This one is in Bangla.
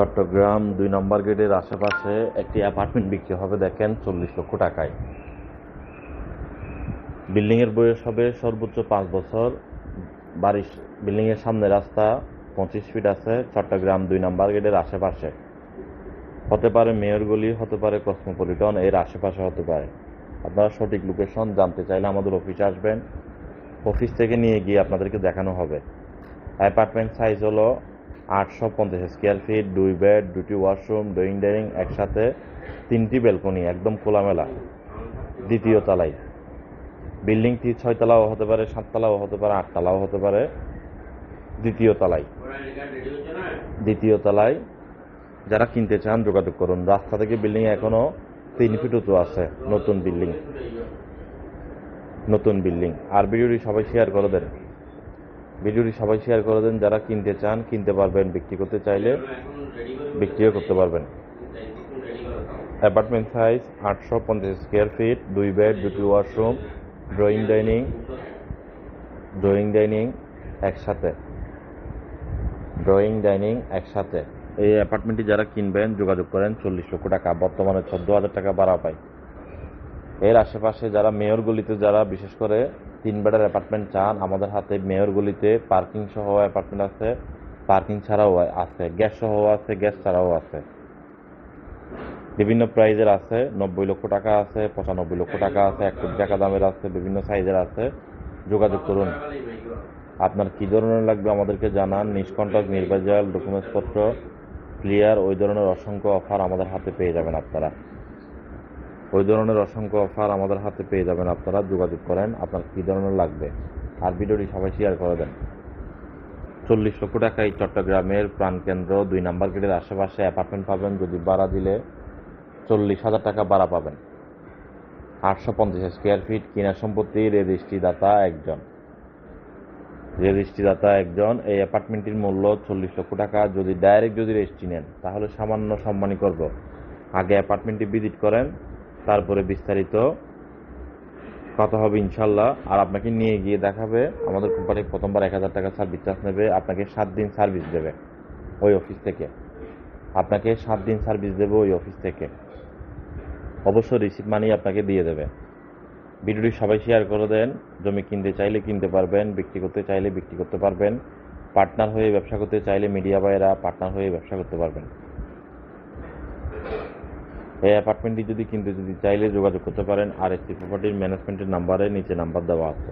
চট্টগ্রাম দুই নম্বর গেটের আশেপাশে একটি অ্যাপার্টমেন্ট বিক্রি হবে, দেখেন, চল্লিশ লক্ষ টাকায়। বিল্ডিংয়ের বয়স হবে সর্বোচ্চ পাঁচ বছর। বাড়ির বিল্ডিংয়ের সামনে রাস্তা পঁচিশ ফিট আছে, চট্টগ্রাম দুই নম্বর গেটের আশেপাশে। হতে পারে মেয়র গলি, হতে পারে কসমোপলিটন, এর আশেপাশে হতে পারে। আপনারা সঠিক লোকেশন জানতে চাইলে আমাদের অফিসে আসবেন। অফিস থেকে নিয়ে গিয়ে আপনাদেরকে দেখানো হবে। অ্যাপার্টমেন্ট সাইজ হলো আটশো পঞ্চাশ স্কোয়ার ফিট দুই বেড দুটি ওয়াশরুম ড্রয়িং ডাইনিং একসাথে তিনটি বেলকনি একদম খোলামেলা। দ্বিতীয় তলায়। বিল্ডিংটি ছয়তলাও হতে পারে, সাততলাও হতে পারে, আটতলাও হতে পারে। দ্বিতীয় তলায়। দ্বিতীয় তলায় যারা কিনতে চান, যোগাযোগ করুন। রাস্তা থেকে বিল্ডিং এখনও তিন ফিট উঁচু আছে, নতুন বিল্ডিং নতুন বিল্ডিং আর ভিডিওটি সবাই শেয়ার করে দেন। ভিডিওটি সবাই শেয়ার করে দেন, যারা কিনতে চান, কিনতে পারবেন, বিক্রি করতে চাইলে বিক্রিও করতে পারবেন। অ্যাপার্টমেন্ট সাইজ আটশো পঞ্চাশ স্কোয়ার ফিট দুই বেড দুটি washroom drawing dining drawing dining একসাথে। ড্রয়িং ডাইনিং একসাথে। এই অ্যাপার্টমেন্টটি যারা কিনবেন, যোগাযোগ করেন চল্লিশ লক্ষ টাকা। বর্তমানে চোদ্দ হাজার টাকা ভাড়া পায়। এর আশেপাশে যারা মেয়র গলিতে যারা, বিশেষ করে তিন বেডের অ্যাপার্টমেন্ট চান। আমাদের হাতে মেয়র গলিতে পার্কিং সহ অ্যাপার্টমেন্ট আছে। পার্কিং ছাড়াও আছে। গ্যাস সহ আছে গ্যাস ছাড়াও আছে। বিভিন্ন প্রাইজের আছে। নব্বই লক্ষ টাকা আছে, পঁচানব্বই লক্ষ টাকা আছে, এক কোটি টাকা দামের আছে, বিভিন্ন সাইজের আছে। যোগাযোগ করুন। আপনার কী ধরনের লাগবে আমাদেরকে জানান। নিষ্কণ্টক নির্বাচাল ডকুমেন্টসপত্র ক্লিয়ার ওই ধরনের অসংখ্য অফার আমাদের হাতে পেয়ে যাবেন আপনারা। ওই ধরনের অসংখ্য অফার আমাদের হাতে পেয়ে যাবেন আপনারা। যোগাযোগ করেন, আপনার কী ধরনের লাগবে। আর ভিডিওটি সবাই শেয়ার করে দেন। চল্লিশ লক্ষ টাকায় চট্টগ্রামের প্রাণকেন্দ্র, দুই নাম্বার গেটের আশেপাশে অ্যাপার্টমেন্ট পাবেন। যদি ভাড়া দিলে চল্লিশ হাজার টাকা ভাড়া পাবেন। আটশো পঞ্চাশ স্কোয়ার ফিট কিনা সম্পত্তি রেজিস্ট্রিদাতা একজন। রেজিস্ট্রিদাতা একজন। এই অ্যাপার্টমেন্টটির মূল্য চল্লিশ লক্ষ টাকা। যদি ডাইরেক্ট যদি রেজিস্ট্রি নেন, তাহলে সামান্য সম্মানই করব। আগে অ্যাপার্টমেন্টটি ভিজিট করেন। তারপরে বিস্তারিত কথা হবে ইনশাল্লাহ আর আপনাকে নিয়ে গিয়ে দেখাবে, আমাদের কোম্পানি প্রথমবার এক হাজার টাকা সার্ভিস চার্জ নেবে, আপনাকে সাত দিন সার্ভিস দেবে ওই অফিস থেকে। আপনাকে সাত দিন সার্ভিস দেবে ওই অফিস থেকে। অবশ্য রিসিপ্ট মানি আপনাকে দিয়ে দেবে। ভিডিওটি সবাই শেয়ার করে দেন। জমি কিনতে চাইলে কিনতে পারবেন, বিক্রি করতে চাইলে বিক্রি করতে পারবেন। পার্টনার হয়ে ব্যবসা করতে চাইলে মিডিয়া বাইরা পার্টনার হয়ে ব্যবসা করতে পারবেন। এই অ্যাপার্টমেন্টটি যদি কিনতে যদি চাইলে যোগাযোগ করতে পারেন আর একটি প্রপার্টির ম্যানেজমেন্টের নাম্বারে নিচে নাম্বার দেওয়া আছে।